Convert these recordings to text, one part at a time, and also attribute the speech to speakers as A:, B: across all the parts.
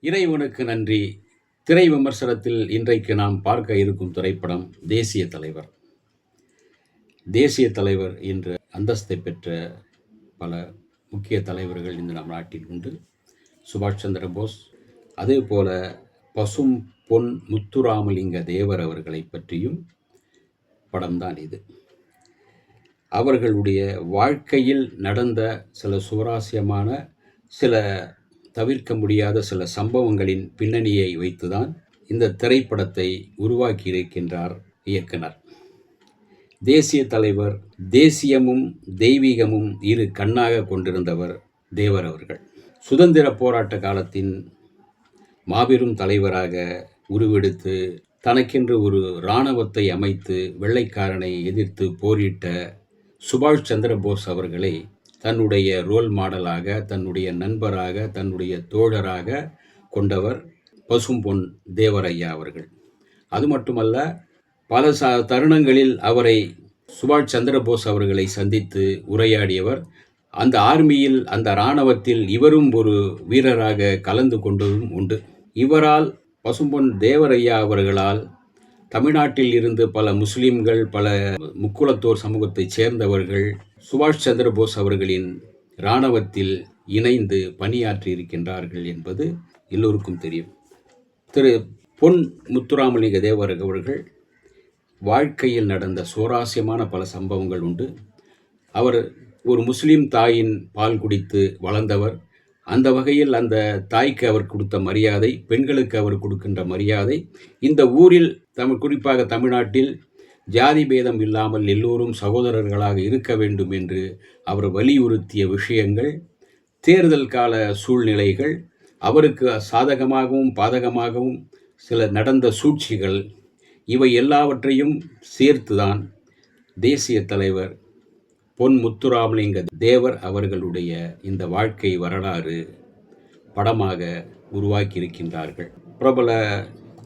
A: இறைவனுக்கு நன்றி. திரை விமர்சனத்தில் இன்றைக்கு நாம் பார்க்க இருக்கும் திரைப்படம் தேசிய தலைவர். தேசிய தலைவர் என்ற அந்தஸ்தை பெற்ற பல முக்கிய தலைவர்கள் இந்த நம் நாட்டில் உண்டு. சுபாஷ் சந்திர போஸ் அதே போல பசும் பொன் முத்துராமலிங்க தேவர் அவர்களை பற்றியும் படம்தான் இது. அவர்களுடைய வாழ்க்கையில் நடந்த சில சுவராசியமான சில தவிர்க்க முடியாத சில சம்பவங்களின் பின்னணியை வைத்துதான் இந்த திரைப்படத்தை உருவாக்கியிருக்கின்றார் இயக்குனர். தேசிய தலைவர் தேசியமும் தெய்வீகமும் இரு கண்ணாக கொண்டிருந்தவர் தேவர் அவர்கள். சுதந்திர போராட்ட காலத்தின் மாபெரும் தலைவராக உருவெடுத்து தனக்கென்று ஒரு இராணுவத்தை அமைத்து வெள்ளைக்காரனை எதிர்த்து போரிட்ட சுபாஷ் சந்திர போஸ் அவர்களை தன்னுடைய ரோல் மாடலாக தன்னுடைய நண்பராக தன்னுடைய தோழராக கொண்டவர் பசும்பொன் தேவரையா அவர்கள். அது மட்டுமல்ல பல ச தருணங்களில் அவரை சுபாஷ் சந்திரபோஸ் அவர்களை சந்தித்து உரையாடியவர். அந்த ஆர்மியில் அந்த இராணுவத்தில் இவரும் ஒரு வீரராக கலந்து கொண்டதும் உண்டு. இவரால் பசும்பொன் தேவரையா அவர்களால் தமிழ்நாட்டில் இருந்து பல முஸ்லிம்கள் பல முக்குலத்தோர் சமூகத்தைச் சேர்ந்தவர்கள் சுபாஷ் சந்திரபோஸ் அவர்களின் இராணுவத்தில் இணைந்து பணியாற்றி இருக்கின்றார்கள் என்பது எல்லோருக்கும் தெரியும். திரு. பொன் முத்துராமலிங்க தேவர் அவர்கள் வாழ்க்கையில் நடந்த சுவாரஸ்யமான பல சம்பவங்கள் உண்டு. அவர் ஒரு முஸ்லீம் தாயின் பால் குடித்து வளர்ந்தவர். அந்த வகையில் அந்த தாய்க்கு அவர் கொடுத்த மரியாதை பெண்களுக்கு அவர் கொடுக்கின்ற மரியாதை. இந்த ஊரில் தமிழ் குறிப்பாக தமிழ்நாட்டில் ஜாதி பேதம் இல்லாமல் எல்லோரும் சகோதரர்களாக இருக்க வேண்டும் என்று அவர் வலியுறுத்திய விஷயங்கள் தேர்தல் கால சூழ்நிலைகள் அவருக்கு சாதகமாகவும் பாதகமாகவும் சில நடந்த சூழ்ச்சிகள் இவை எல்லாவற்றையும் சேர்த்துதான் தேசிய தலைவர் பொன் முத்துராமலிங்க தேவர் அவர்களுடைய இந்த வாழ்க்கை வரலாறு படமாக உருவாக்கியிருக்கின்றார்கள். பிரபல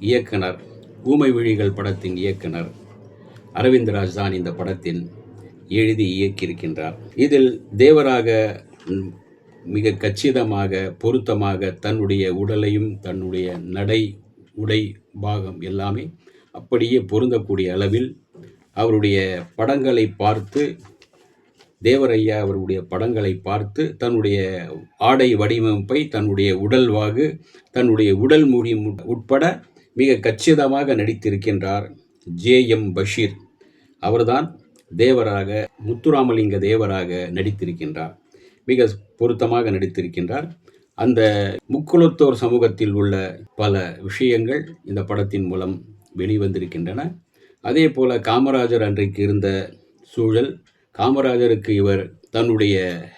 A: இயக்குனர் ஊமை விழிகள் படத்தின் இயக்குனர் அரவிந்தராஜ் தான் இந்த படத்தின் எழுதி இயக்கியிருக்கின்றார். இதில் தேவராக மிக கச்சிதமாக பொருத்தமாக தன்னுடைய உடலையும் தன்னுடைய நடை உடை பாகம் எல்லாமே அப்படியே பொருந்தக்கூடிய அளவில் அவருடைய படங்களை பார்த்து தேவரையா அவருடைய படங்களை பார்த்து தன்னுடைய ஆடை வடிவமைப்பை தன்னுடைய உடல்வாகு தன்னுடைய உடல் மொழி உட்பட மிக கச்சிதமாக நடித்திருக்கின்றார். J M Basheer. அவர்தான் தேவராக முத்துராமலிங்க தேவராக நடித்திருக்கின்றார். மிக பொருத்தமாக நடித்திருக்கின்றார். அந்த முக்குளத்தோர் சமூகத்தில் உள்ள பல விஷயங்கள் இந்த படத்தின் மூலம் வெளிவந்திருக்கின்றன. அதே போல காமராஜர் அன்றைக்கு இருந்த சூழல் காமராஜருக்கு இவர் தன்னுடைய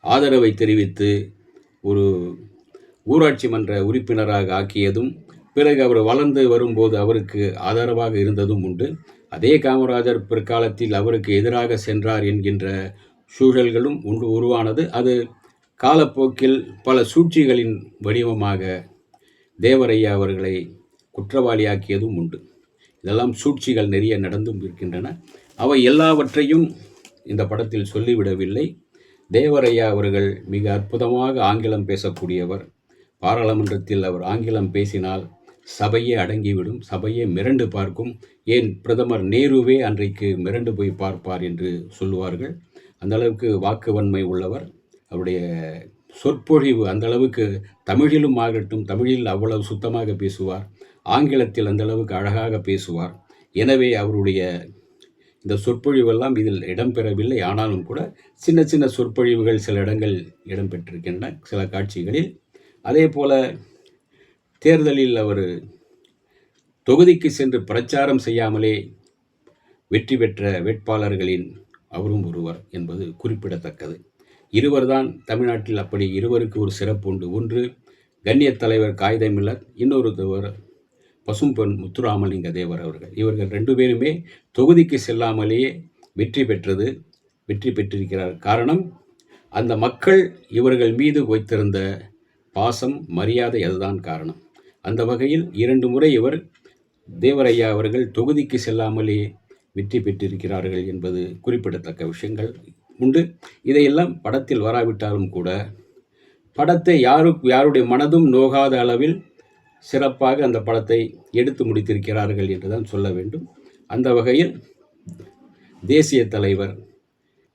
A: ஆதரவை தெரிவித்து ஒரு ஊராட்சி மன்ற உறுப்பினராக ஆக்கியதும் பிறகு அவர் வளர்ந்து வரும்போது அவருக்கு ஆதரவாக இருந்ததும் உண்டு. அதே காமராஜர் பிற்காலத்தில் அவருக்கு எதிராக சென்றார் என்கின்ற சூழல்களும் உண்டு உருவானது. அது காலப்போக்கில் பல சூழ்ச்சிகளின் வடிவமாக தேவரையா அவர்களை குற்றவாளியாக்கியதும் உண்டு. இதெல்லாம் சூழ்ச்சிகள் நிறைய நடந்தும் இருக்கின்றன. அவை எல்லாவற்றையும் இந்த படத்தில் சொல்லிவிடவில்லை. தேவரையா அவர்கள் மிக அற்புதமாக ஆங்கிலம் பேசக்கூடியவர். பாராளுமன்றத்தில் அவர் ஆங்கிலம் பேசினால் சபையே அடங்கிவிடும் சபையே மிரண்டு பார்க்கும். ஏன் பிரதமர் நேருவே அன்றைக்கு மிரண்டு போய் பார்ப்பார் என்று சொல்லுவார்கள். அந்த அளவுக்கு வாக்கு வன்மை உள்ளவர். அவருடைய சொற்பொழிவு அந்த அளவுக்கு தமிழிலும் ஆகட்டும் தமிழில் அவ்வளவு சுத்தமாக பேசுவார். ஆங்கிலத்தில் அந்த அளவுக்கு அழகாக பேசுவார். எனவே அவருடைய இந்த சொற்பொழிவெல்லாம் இதில் இடம்பெறவில்லை. ஆனாலும் கூட சின்ன சின்ன சொற்பொழிவுகள் சில இடங்கள் இடம்பெற்றிருக்கின்றன சில காட்சிகளில். அதே போல தேர்தலில் அவர் தொகுதிக்கு சென்று பிரச்சாரம் செய்யாமலே வெற்றி பெற்ற வேட்பாளர்களின் அவரும் ஒருவர் என்பது குறிப்பிடத்தக்கது. இருவர்தான் தமிழ்நாட்டில் அப்படி இருவருக்கு ஒரு சிறப்பு உண்டு. ஒன்று கண்ணிய தலைவர் காகிதமில்லர் இன்னொருத்தவர் பசும்பெண் முத்துராமலிங்க தேவர் அவர்கள். இவர்கள் ரெண்டு பேருமே தொகுதிக்கு செல்லாமலேயே வெற்றி பெற்றது வெற்றி பெற்றிருக்கிறார். காரணம் அந்த மக்கள் இவர்கள் மீது வைத்திருந்த பாசம் மரியாதை அதுதான் காரணம். அந்த வகையில் இரண்டு முறை இவர் தேவரையா அவர்கள் தொகுதிக்கு செல்லாமலே வெற்றி பெற்றிருக்கிறார்கள் என்பது குறிப்பிடத்தக்க விஷயங்கள் உண்டு. இதையெல்லாம் படத்தில் வராவிட்டாலும் கூட படத்தை யாரு யாருடைய மனதும் நோகாத அளவில் சிறப்பாக அந்த படத்தை எடுத்து முடித்திருக்கிறார்கள் என்றுதான் சொல்ல வேண்டும். அந்த வகையில் தேசிய தலைவர்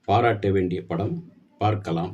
A: பாராட்ட வேண்டிய படம் பார்க்கலாம்.